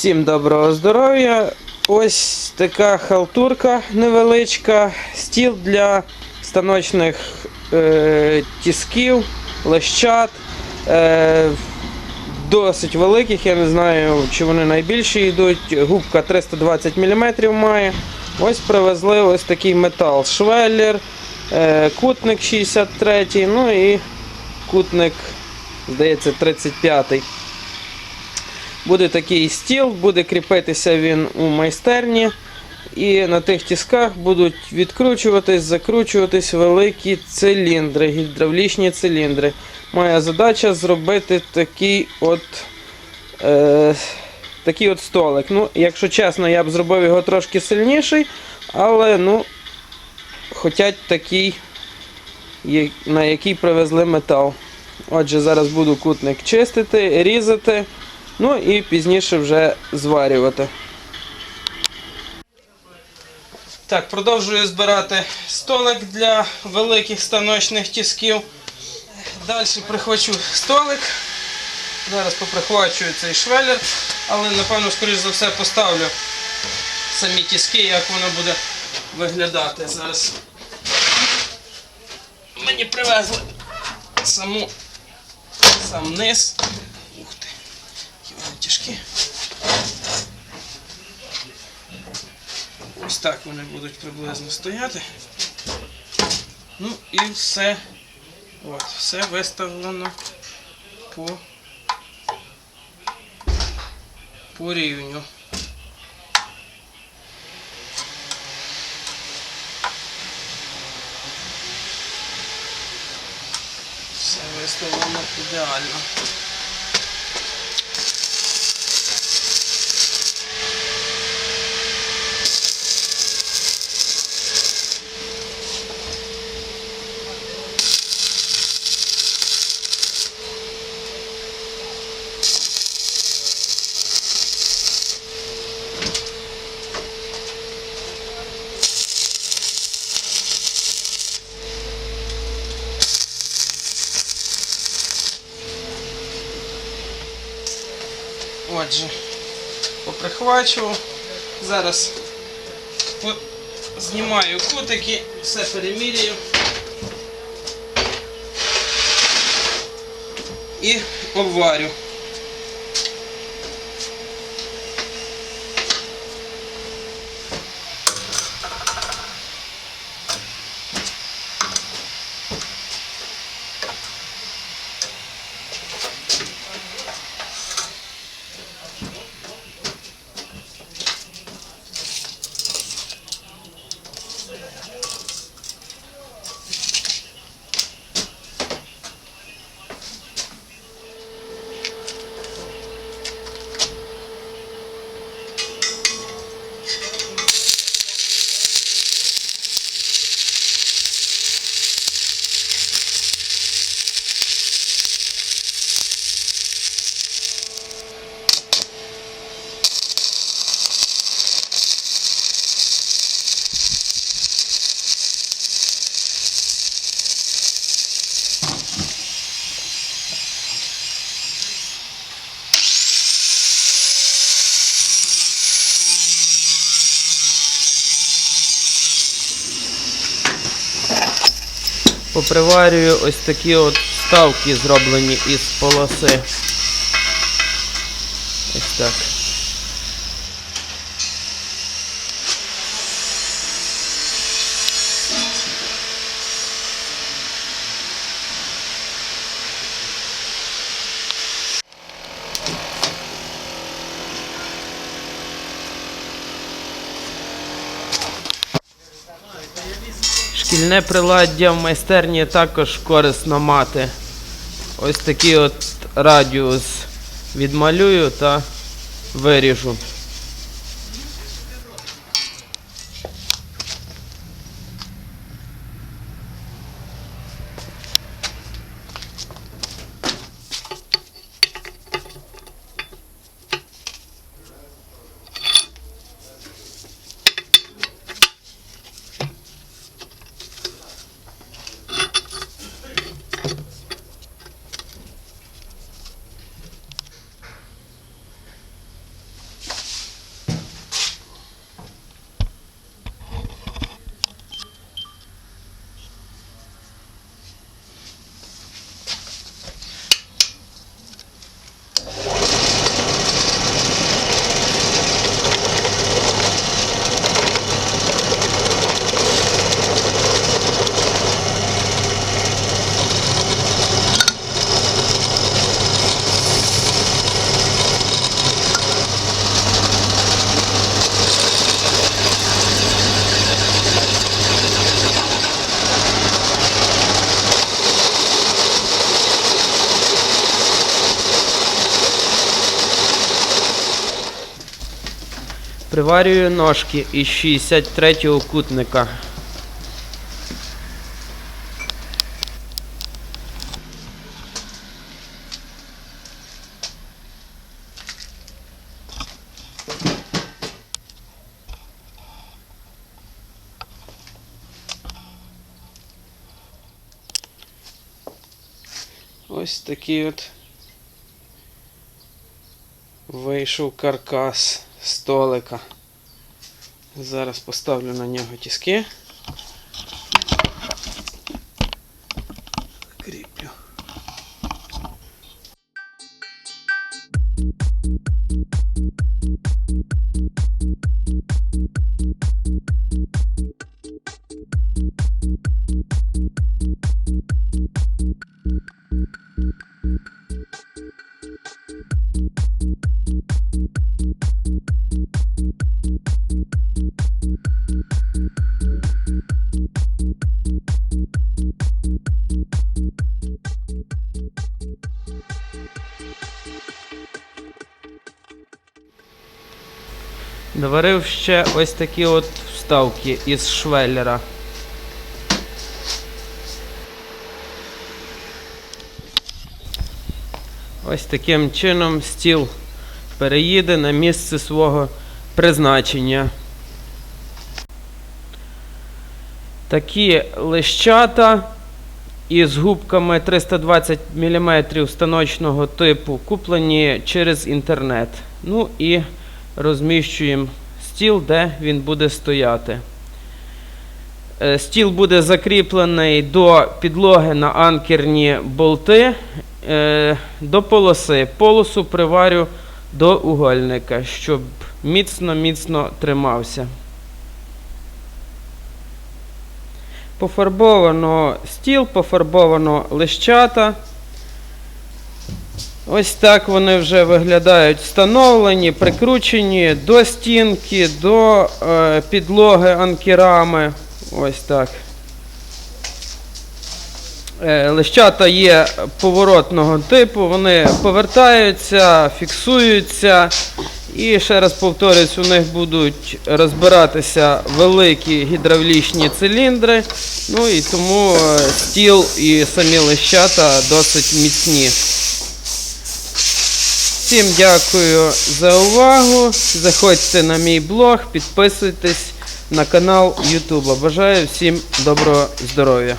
Всім доброго здоров'я. Ось така халтурка невеличка, стіл для станочних е, тісків, лещат. Е, досить великих, я не знаю, чи вони найбільші йдуть. Губка 320 мм має. Ось привезли ось такий метал. Швеллер, е, кутник 63, ну і кутник, здається, 35. Буде такий стіл, буде кріпитися він у майстерні. І на тих тісках будуть відкручуватись, закручуватись великі циліндри, гідравлічні циліндри. Моя задача зробити такий от, е, такий от столик. Ну, якщо чесно, я б зробив його трошки сильніший, але ну, хотять такий, на який привезли метал. Отже, зараз буду кутник чистити, різати. Ну і пізніше вже зварювати. Так, продовжую збирати столик для великих станочних тісків. Далі прихвачу столик. Зараз поприхвачую цей швеллер, але напевно, скоріш за все, поставлю самі тіски, як воно буде виглядати. Зараз мені привезли саму сам низ. Тяжкі. Ось так вони будуть приблизно стояти. Ну і все. От, все виставлено по, по рівню. Все виставлено ідеально. Отже, поприхвачував. Зараз знімаю кутики, все перемірюю. І обварю. Поприварюю ось такі от вставки, зроблені із полоси. Ось так. Шкільне приладдя в майстерні також корисно мати. Ось такий от радіус відмалюю та виріжу. Приварюю ножки із 63-го кутника. Ось такий от вийшов каркас столика. Зараз поставлю на нього тіски. Доварив ще ось такі от вставки із швеллера. Ось таким чином стіл переїде на місце свого призначення. Такі лищата із губками 320 мм станочного типу куплені через інтернет. Ну і розміщуємо стіл, де він буде стояти. Е, Стіл буде закріплений до підлоги на анкерні болти е, до полоси. Полосу приварю до угольника, щоб міцно-міцно тримався. Пофарбовано стіл, пофарбовано лищата. Ось так вони вже виглядають встановлені, прикручені до стінки, до е, підлоги анкерами. Ось так. Е, лищата є поворотного типу, вони повертаються, фіксуються. І ще раз повторюсь, у них будуть розбиратися великі гідравлічні циліндри. Ну і тому е, стіл і самі лищата досить міцні. Всім дякую за увагу. Заходьте на мій блог, підписуйтесь на канал YouTube. Бажаю всім доброго здоров'я.